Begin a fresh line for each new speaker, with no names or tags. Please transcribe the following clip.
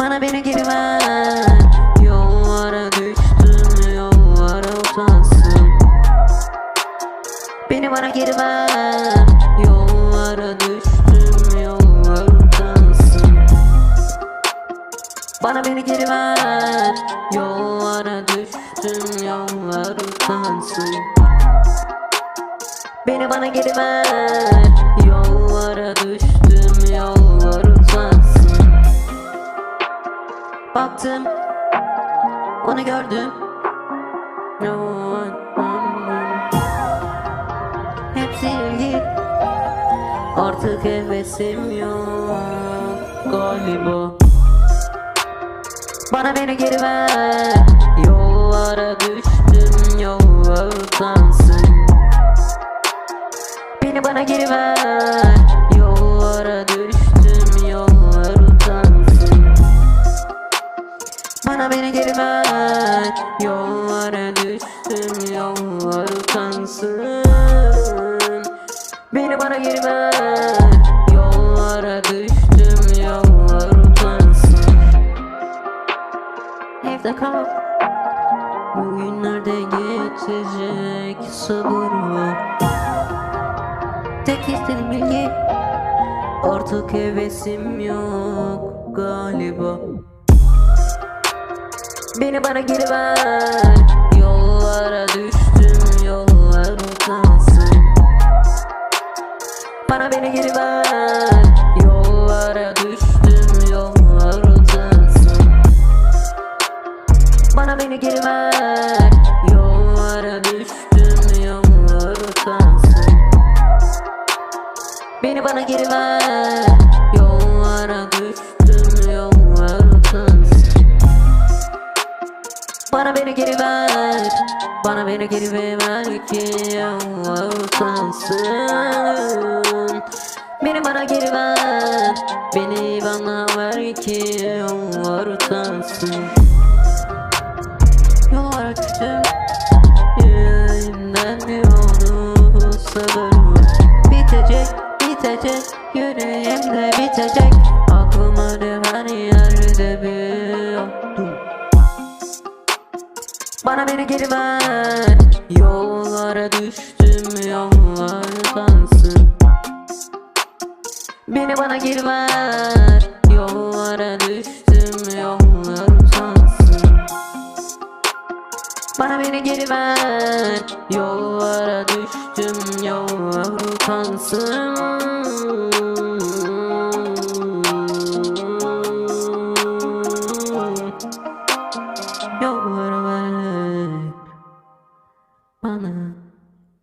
beni geri ver. Yollara düştüm yollara utansın. Beni bana geri ver. Yollara düştüm yollara utansın. Bana beni geri ver. Yollara düştüm yollara utansın. Beni bana geri ver Onu gördüm. Hep silgi Artık hevesim yok. Galiba. Bana beni geri ver. Yollara düştüm. Yollar utansın. Beni bana geri ver. Yollara düştüm. Yollar utansın. Bana beni geri ver Yollara düştüm yollar utansın Beni bana geri ver. Yollara düştüm yollar utansın. Evde kal. Bugünlerde geçecek sabır var Tek istediğim bilgi Artık hevesim yok galiba Beni bana geri ver. Yollara düştüm yollar utansın. Bana beni geri ver. Yollara düştüm yollar utansın. Bana beni geri ver. Yollara düştüm yollar utansın. Beni bana geri ver Bana beni geri ver. Bana beni geri ver ki utansın Beni bana geri ver. Beni bana ver ki utansın Yollara düştüm Yüreğimden yolu sabır var Bitecek, bitecek Yüreğimde bitecek beni geri Yollara düştüm yollar utansın Beni bana geri ver. Yollara düştüm yollar utansın Bana beni geri ver. Yollara düştüm yollar utansın